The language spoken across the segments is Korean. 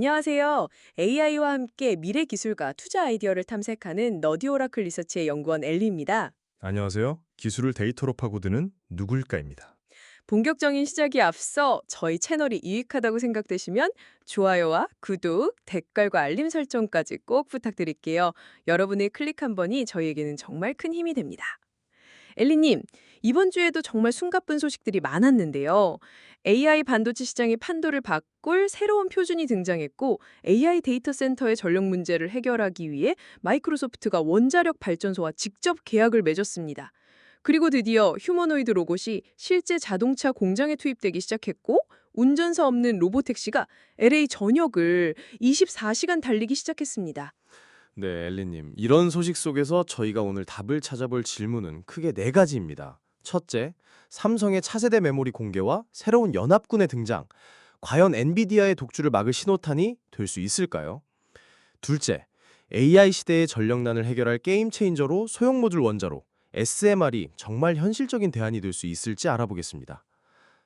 안녕하세요. AI와 함께 미래 기술과 투자 아이디어를 탐색하는 너디 오라클 리서치의 연구원 엘리입니다. 안녕하세요. 기술을 데이터로 파고드는 누굴까입니다. 본격적인 시작에 앞서 저희 채널이 유익하다고 생각되시면 좋아요와 구독, 댓글과 알림 설정까지 꼭 부탁드릴게요. 여러분의 클릭 한 번이 저희에게는 정말 큰 힘이 됩니다. 엘리님, 이번 주에도 정말 숨가쁜 소식들이 많았는데요. AI 반도체 시장의 판도를 바꿀 새로운 표준이 등장했고 AI 데이터 센터의 전력 문제를 해결하기 위해 마이크로소프트가 원자력 발전소와 직접 계약을 맺었습니다. 그리고 드디어 휴머노이드 로봇이 실제 자동차 공장에 투입되기 시작했고 운전사 없는 로보택시가 LA 전역을 24시간 달리기 시작했습니다. 네, 엘리님. 이런 소식 속에서 저희가 오늘 답을 찾아볼 질문은 크게 네 가지입니다. 첫째, 삼성의 차세대 메모리 공개와 새로운 연합군의 등장. 과연 엔비디아의 독주를 막을 신호탄이 될 수 있을까요? 둘째, AI 시대의 전력난을 해결할 게임 체인저로 소형 모듈 원자로 SMR이 정말 현실적인 대안이 될 수 있을지 알아보겠습니다.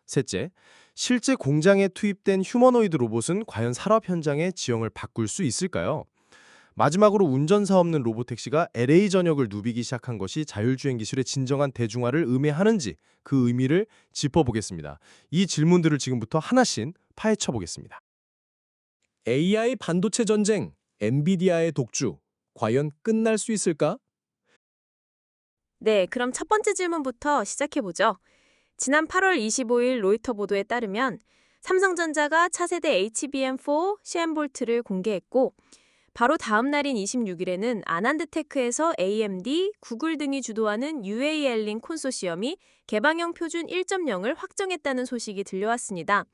셋째, 실제 공장에 투입된 휴머노이드 로봇은 과연 산업 현장의 지형을 바꿀 수 있을까요? 마지막으로 운전사 없는 로보택시가 LA 전역을 누비기 시작한 것이 자율주행 기술의 진정한 대중화를 의미하는지 그 의미를 짚어보겠습니다. 이 질문들을 지금부터 하나씩 파헤쳐 보겠습니다. AI 반도체 전쟁, 엔비디아의 독주, 과연 끝날 수 있을까? 네, 그럼 첫 번째 질문부터 시작해보죠. 지난 8월 25일 로이터 보도에 따르면 삼성전자가 차세대 HBM4 시엠볼트를 공개했고 바로 다음 날인 26일에는 아난드테크에서 AMD, 구글 등이 주도하는 UAL링 콘소시엄이 개방형 표준 1.0을 확정했다는 소식이 들려왔습니다.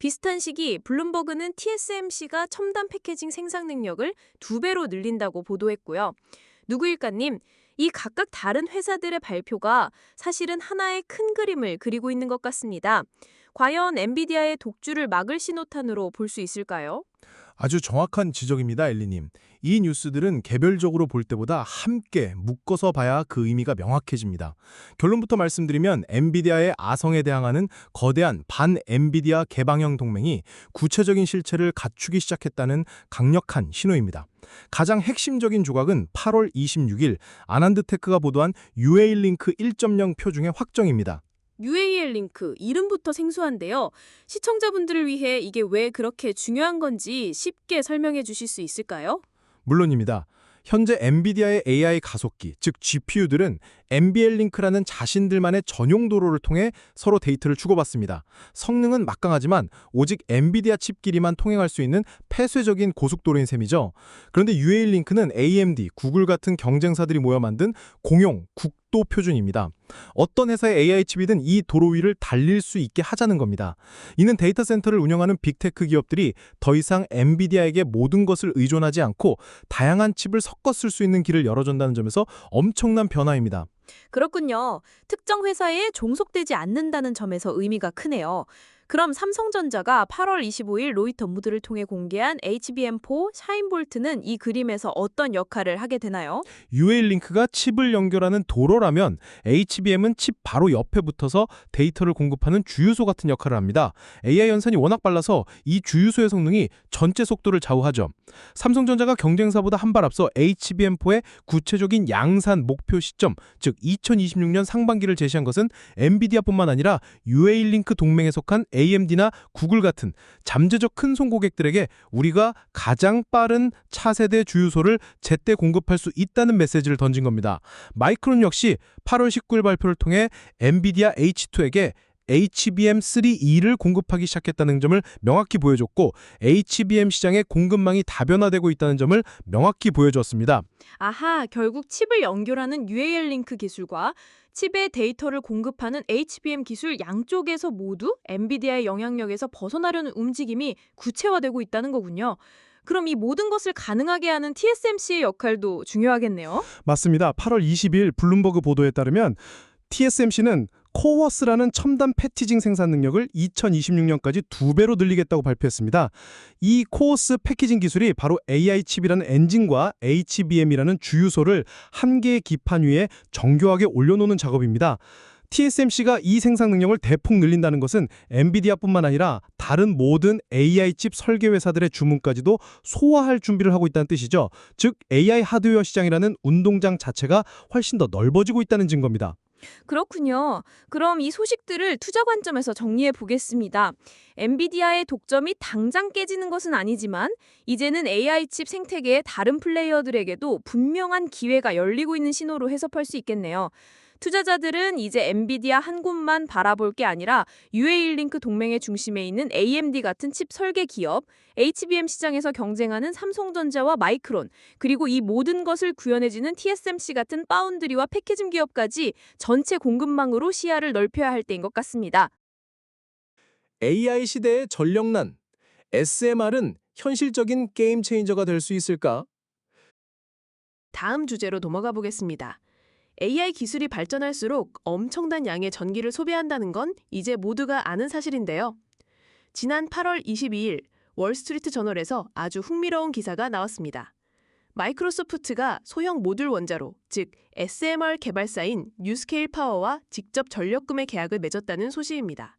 비슷한 시기 블룸버그는 TSMC가 첨단 패키징 생산 능력을 두 배로 늘린다고 보도했고요. 누구일까님, 이 각각 다른 회사들의 발표가 사실은 하나의 큰 그림을 그리고 있는 것 같습니다. 과연 엔비디아의 독주를 막을 신호탄으로 볼 수 있을까요? 아주 정확한 지적입니다, 엘리님. 이 뉴스들은 개별적으로 볼 때보다 함께 묶어서 봐야 그 의미가 명확해집니다. 결론부터 말씀드리면 엔비디아의 아성에 대항하는 거대한 반 엔비디아 개방형 동맹이 구체적인 실체를 갖추기 시작했다는 강력한 신호입니다. 가장 핵심적인 조각은 8월 26일 아난드테크가 보도한 UA링크 1.0 표중의 확정입니다. UAL 링크 이름부터 생소한데요. 시청자분들을 위해 이게 왜 그렇게 중요한 건지 쉽게 설명해 주실 수 있을까요? 물론입니다. 현재 엔비디아의 AI 가속기, 즉 GPU들은 MBL 링크라는 자신들만의 전용 도로를 통해 서로 데이터를 주고받습니다. 성능은 막강하지만 오직 엔비디아 칩끼리만 통행할 수 있는 폐쇄적인 고속도로인 셈이죠. 그런데 UA 링크는 AMD, 구글 같은 경쟁사들이 모여 만든 공용 국도 표준입니다. 어떤 회사의 AI 칩이든 이 도로 위를 달릴 수 있게 하자는 겁니다. 이는 데이터 센터를 운영하는 빅테크 기업들이 더 이상 엔비디아에게 모든 것을 의존하지 않고 다양한 칩을 섞어 쓸 수 있는 길을 열어준다는 점에서 엄청난 변화입니다. 그렇군요. 특정 회사에 종속되지 않는다는 점에서 의미가 크네요. 그럼 삼성전자가 8월 25일 로이터 무드를 통해 공개한 HBM4 샤인볼트는 이 그림에서 어떤 역할을 하게 되나요? UA 링크가 칩을 연결하는 도로라면 HBM은 칩 바로 옆에 붙어서 데이터를 공급하는 주유소 같은 역할을 합니다. AI 연산이 워낙 빨라서 이 주유소의 성능이 전체 속도를 좌우하죠. 삼성전자가 경쟁사보다 한 발 앞서 HBM4의 구체적인 양산 목표 시점, 즉 2026년 상반기를 제시한 것은 엔비디아뿐만 아니라 UA 링크 동맹에 속한 AMD나 구글 같은 잠재적 큰 손 고객들에게 우리가 가장 빠른 차세대 주유소를 제때 공급할 수 있다는 메시지를 던진 겁니다. 마이크론 역시 8월 19일 발표를 통해 엔비디아 H2에게 HBM3E를 공급하기 시작했다는 점을 명확히 보여줬고 HBM 시장의 공급망이 다변화되고 있다는 점을 명확히 보여주었습니다. 아하, 결국 칩을 연결하는 UAL 링크 기술과 칩의 데이터를 공급하는 HBM 기술 양쪽에서 모두 엔비디아의 영향력에서 벗어나려는 움직임이 구체화되고 있다는 거군요. 그럼 이 모든 것을 가능하게 하는 TSMC의 역할도 중요하겠네요. 맞습니다. 8월 20일 블룸버그 보도에 따르면 TSMC는 코워스라는 첨단 패티징 생산 능력을 2026년까지 두 배로 늘리겠다고 발표했습니다. 이 코워스 패키징 기술이 바로 AI 칩이라는 엔진과 HBM이라는 주유소를 한 개의 기판 위에 정교하게 올려놓는 작업입니다. TSMC가 이 생산 능력을 대폭 늘린다는 것은 엔비디아뿐만 아니라 다른 모든 AI 칩 설계 회사들의 주문까지도 소화할 준비를 하고 있다는 뜻이죠. 즉 AI 하드웨어 시장이라는 운동장 자체가 훨씬 더 넓어지고 있다는 증거입니다. 그렇군요. 그럼 이 소식들을 투자 관점에서 정리해 보겠습니다. 엔비디아의 독점이 당장 깨지는 것은 아니지만 이제는 AI 칩 생태계의 다른 플레이어들에게도 분명한 기회가 열리고 있는 신호로 해석할 수 있겠네요. 투자자들은 이제 엔비디아 한 곳만 바라볼 게 아니라 UAE-링크 동맹의 중심에 있는 AMD 같은 칩 설계 기업, HBM 시장에서 경쟁하는 삼성전자와 마이크론, 그리고 이 모든 것을 구현해지는 TSMC 같은 파운드리와 패키징 기업까지 전체 공급망으로 시야를 넓혀야 할 때인 것 같습니다. AI 시대의 전력난, SMR은 현실적인 게임 체인저가 될 수 있을까? 다음 주제로 넘어가 보겠습니다. AI 기술이 발전할수록 엄청난 양의 전기를 소비한다는 건 이제 모두가 아는 사실인데요. 지난 8월 22일 월스트리트 저널에서 아주 흥미로운 기사가 나왔습니다. 마이크로소프트가 소형 모듈 원자로, 즉 SMR 개발사인 뉴스케일 파워와 직접 전력 구매 계약을 맺었다는 소식입니다.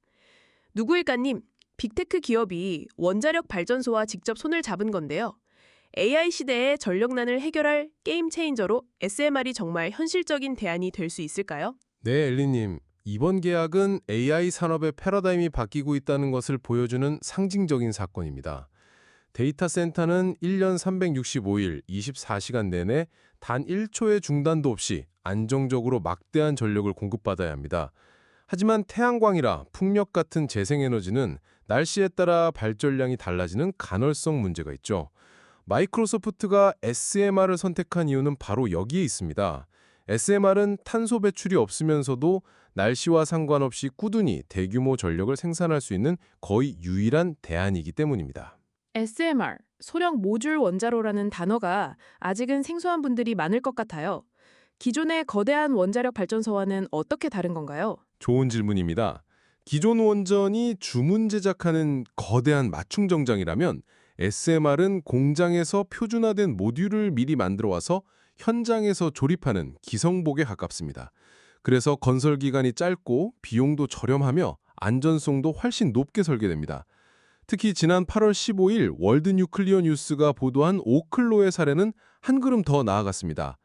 누구일까님? 빅테크 기업이 원자력 발전소와 직접 손을 잡은 건데요. AI 시대의 전력난을 해결할 게임 체인저로 SMR이 정말 현실적인 대안이 될 수 있을까요? 네, 엘리님. 이번 계약은 AI 산업의 패러다임이 바뀌고 있다는 것을 보여주는 상징적인 사건입니다. 데이터 센터는 1년 365일 24시간 내내 단 1초의 중단도 없이 안정적으로 막대한 전력을 공급받아야 합니다. 하지만 태양광이라 풍력 같은 재생에너지는 날씨에 따라 발전량이 달라지는 간헐성 문제가 있죠. 마이크로소프트가 SMR을 선택한 이유는 바로 여기에 있습니다. SMR은 탄소 배출이 없으면서도 날씨와 상관없이 꾸준히 대규모 전력을 생산할 수 있는 거의 유일한 대안이기 때문입니다. SMR, 소형 모듈 원자로라는 단어가 아직은 생소한 분들이 많을 것 같아요. 기존의 거대한 원자력 발전소와는 어떻게 다른 건가요? 좋은 질문입니다. 기존 원전이 주문 제작하는 거대한 맞춤 정장이라면 SMR은 공장에서 표준화된 모듈을 미리 만들어 와서 현장에서 조립하는 기성복에 가깝습니다. 그래서 건설 기간이 짧고 비용도 저렴하며 안전성도 훨씬 높게 설계됩니다. 특히 지난 8월 15일 월드 뉴클리어 뉴스가 보도한 오클로의 사례는 한 걸음 더 나아갔습니다.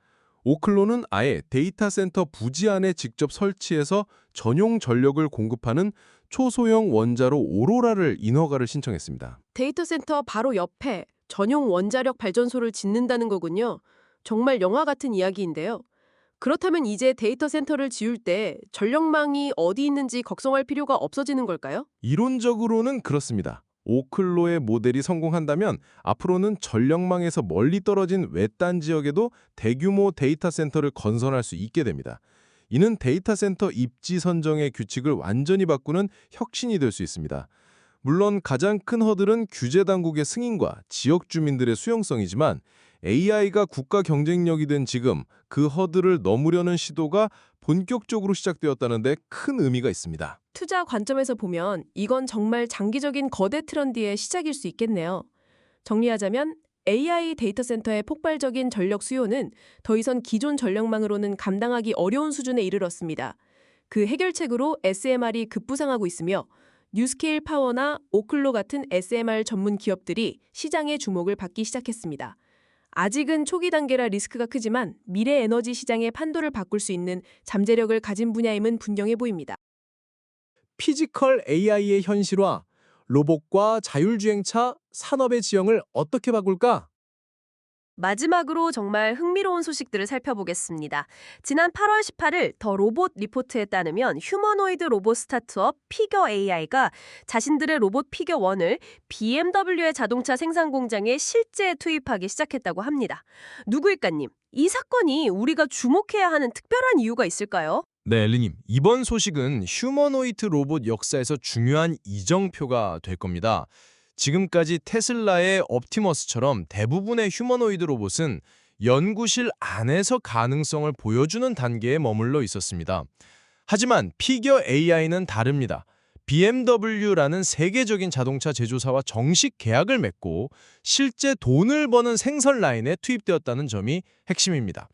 오클로는 아예 데이터 센터 부지 안에 직접 설치해서 전용 전력을 공급하는 초소형 원자로 오로라를 인허가를 신청했습니다. 데이터 센터 바로 옆에 전용 원자력 발전소를 짓는다는 거군요. 정말 영화 같은 이야기인데요. 그렇다면 이제 데이터 센터를 지을 때 전력망이 어디 있는지 걱정할 필요가 없어지는 걸까요? 이론적으로는 그렇습니다. 오클로의 모델이 성공한다면 앞으로는 전력망에서 멀리 떨어진 외딴 지역에도 대규모 데이터 센터를 건설할 수 있게 됩니다. 이는 데이터 센터 입지 선정의 규칙을 완전히 바꾸는 혁신이 될 수 있습니다. 물론 가장 큰 허들은 규제 당국의 승인과 지역 주민들의 수용성이지만 AI가 국가 경쟁력이 된 지금 그 허들을 넘으려는 시도가 본격적으로 시작되었다는 데 큰 의미가 있습니다. 투자 관점에서 보면 이건 정말 장기적인 거대 트렌드의 시작일 수 있겠네요. 정리하자면 AI 데이터 센터의 폭발적인 전력 수요는 더 이상 기존 전력망으로는 감당하기 어려운 수준에 이르렀습니다. 그 해결책으로 SMR이 급부상하고 있으며 뉴스케일 파워나 오클로 같은 SMR 전문 기업들이 시장의 주목을 받기 시작했습니다. 아직은 초기 단계라 리스크가 크지만 미래 에너지 시장의 판도를 바꿀 수 있는 잠재력을 가진 분야임은 분명해 보입니다. 피지컬 AI의 현실화, 로봇과 자율주행차 산업의 지형을 어떻게 바꿀까? 마지막으로 정말 흥미로운 소식들을 살펴보겠습니다. 지난 8월 18일 더 로봇 리포트에 따르면 휴머노이드 로봇 스타트업 피겨 AI가 자신들의 로봇 피겨 1을 BMW의 자동차 생산 공장에 실제 투입하기 시작했다고 합니다. 누구일까님? 이 사건이 우리가 주목해야 하는 특별한 이유가 있을까요? 네, 엘리님. 이번 소식은 휴머노이드 로봇 역사에서 중요한 이정표가 될 겁니다. 지금까지 테슬라의 옵티머스처럼 대부분의 휴머노이드 로봇은 연구실 안에서 가능성을 보여주는 단계에 머물러 있었습니다. 하지만 피겨 AI는 다릅니다. BMW라는 세계적인 자동차 제조사와 정식 계약을 맺고 실제 돈을 버는 생산 라인에 투입되었다는 점이 핵심입니다.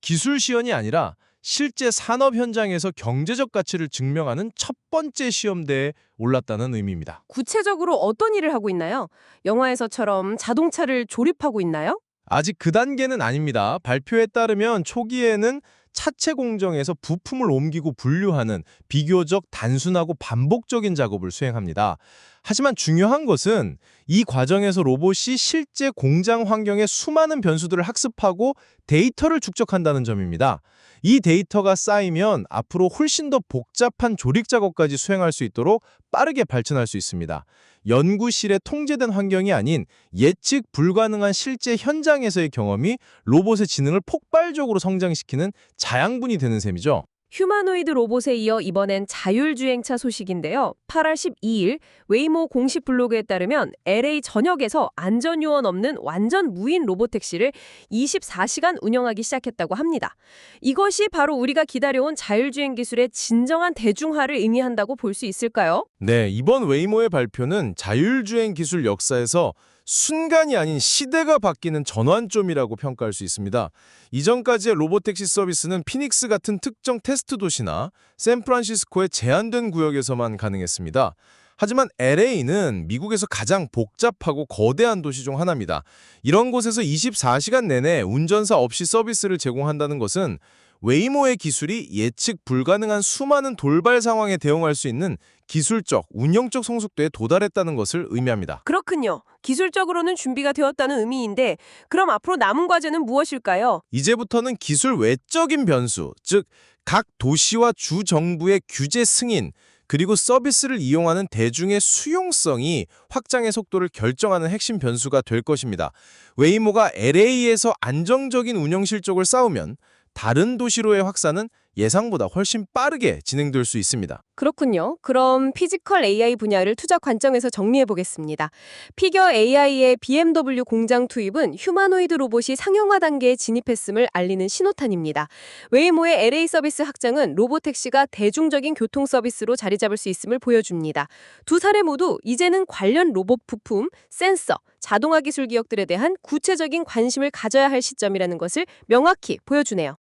기술 시연이 아니라 실제 산업 현장에서 경제적 가치를 증명하는 첫 번째 시험대에 올랐다는 의미입니다. 구체적으로 어떤 일을 하고 있나요? 영화에서처럼 자동차를 조립하고 있나요? 아직 그 단계는 아닙니다. 발표에 따르면 초기에는 차체 공정에서 부품을 옮기고 분류하는 비교적 단순하고 반복적인 작업을 수행합니다. 하지만 중요한 것은 이 과정에서 로봇이 실제 공장 환경의 수많은 변수들을 학습하고 데이터를 축적한다는 점입니다. 이 데이터가 쌓이면 앞으로 훨씬 더 복잡한 조립 작업까지 수행할 수 있도록 빠르게 발전할 수 있습니다. 연구실의 통제된 환경이 아닌 예측 불가능한 실제 현장에서의 경험이 로봇의 지능을 폭발적으로 성장시키는 자양분이 되는 셈이죠. 휴머노이드 로봇에 이어 이번엔 자율주행차 소식인데요. 8월 12일 웨이모 공식 블로그에 따르면 LA 전역에서 안전요원 없는 완전 무인 로봇 택시를 24시간 운영하기 시작했다고 합니다. 이것이 바로 우리가 기다려온 자율주행 기술의 진정한 대중화를 의미한다고 볼 수 있을까요? 네, 이번 웨이모의 발표는 자율주행 기술 역사에서 순간이 아닌 시대가 바뀌는 전환점이라고 평가할 수 있습니다. 이전까지의 로보택시 서비스는 피닉스 같은 특정 테스트 도시나 샌프란시스코의 제한된 구역에서만 가능했습니다. 하지만 LA는 미국에서 가장 복잡하고 거대한 도시 중 하나입니다. 이런 곳에서 24시간 내내 운전사 없이 서비스를 제공한다는 것은 웨이모의 기술이 예측 불가능한 수많은 돌발 상황에 대응할 수 있는 기술적, 운영적 성숙도에 도달했다는 것을 의미합니다. 그렇군요. 기술적으로는 준비가 되었다는 의미인데 그럼 앞으로 남은 과제는 무엇일까요? 이제부터는 기술 외적인 변수, 즉 각 도시와 주 정부의 규제 승인, 그리고 서비스를 이용하는 대중의 수용성이 확장의 속도를 결정하는 핵심 변수가 될 것입니다. 웨이모가 LA에서 안정적인 운영 실적을 쌓으면 다른 도시로의 확산은 예상보다 훨씬 빠르게 진행될 수 있습니다. 그렇군요. 그럼 피지컬 AI 분야를 투자 관점에서 정리해 보겠습니다. 피겨 AI의 BMW 공장 투입은 휴머노이드 로봇이 상용화 단계에 진입했음을 알리는 신호탄입니다. 웨이모의 LA 서비스 확장은 로보택시가 대중적인 교통 서비스로 자리 잡을 수 있음을 보여줍니다. 두 사례 모두 이제는 관련 로봇 부품, 센서, 자동화 기술 기업들에 대한 구체적인 관심을 가져야 할 시점이라는 것을 명확히 보여주네요.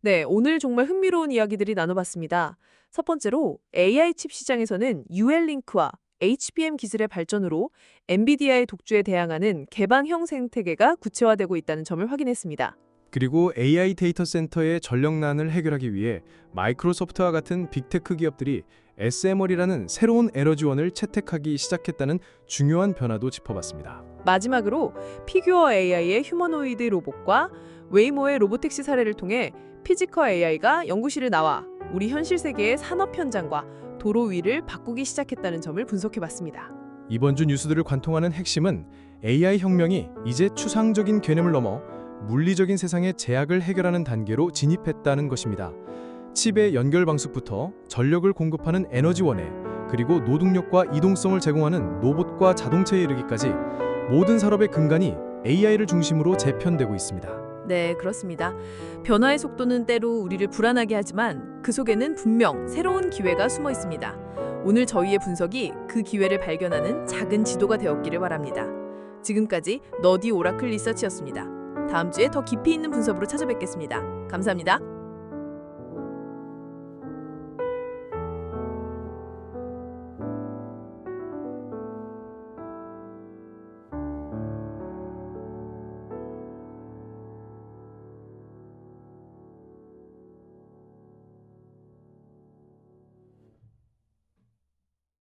네, 오늘 정말 흥미로운 이야기들이 나눠봤습니다. 첫 번째로 AI 칩 시장에서는 UL링크와 HBM 기술의 발전으로 엔비디아의 독주에 대항하는 개방형 생태계가 구체화되고 있다는 점을 확인했습니다. 그리고 AI 데이터 센터의 전력난을 해결하기 위해 마이크로소프트와 같은 빅테크 기업들이 SMR이라는 새로운 에너지원을 채택하기 시작했다는 중요한 변화도 짚어봤습니다. 마지막으로 피규어 AI의 휴머노이드 로봇과 웨이모의 로보택시 사례를 통해 피지컬 AI가 연구실을 나와 우리 현실 세계의 산업 현장과 도로 위를 바꾸기 시작했다는 점을 분석해봤습니다. 이번 주 뉴스들을 관통하는 핵심은 AI 혁명이 이제 추상적인 개념을 넘어 물리적인 세상의 제약을 해결하는 단계로 진입했다는 것입니다. 칩의 연결 방식부터 전력을 공급하는 에너지원에 그리고 노동력과 이동성을 제공하는 로봇과 자동차에 이르기까지 모든 산업의 근간이 AI를 중심으로 재편되고 있습니다. 네, 그렇습니다. 변화의 속도는 때로 우리를 불안하게 하지만 그 속에는 분명 새로운 기회가 숨어 있습니다. 오늘 저희의 분석이 그 기회를 발견하는 작은 지도가 되었기를 바랍니다. 지금까지 너디 오라클 리서치였습니다. 다음 주에 더 깊이 있는 분석으로 찾아뵙겠습니다. 감사합니다.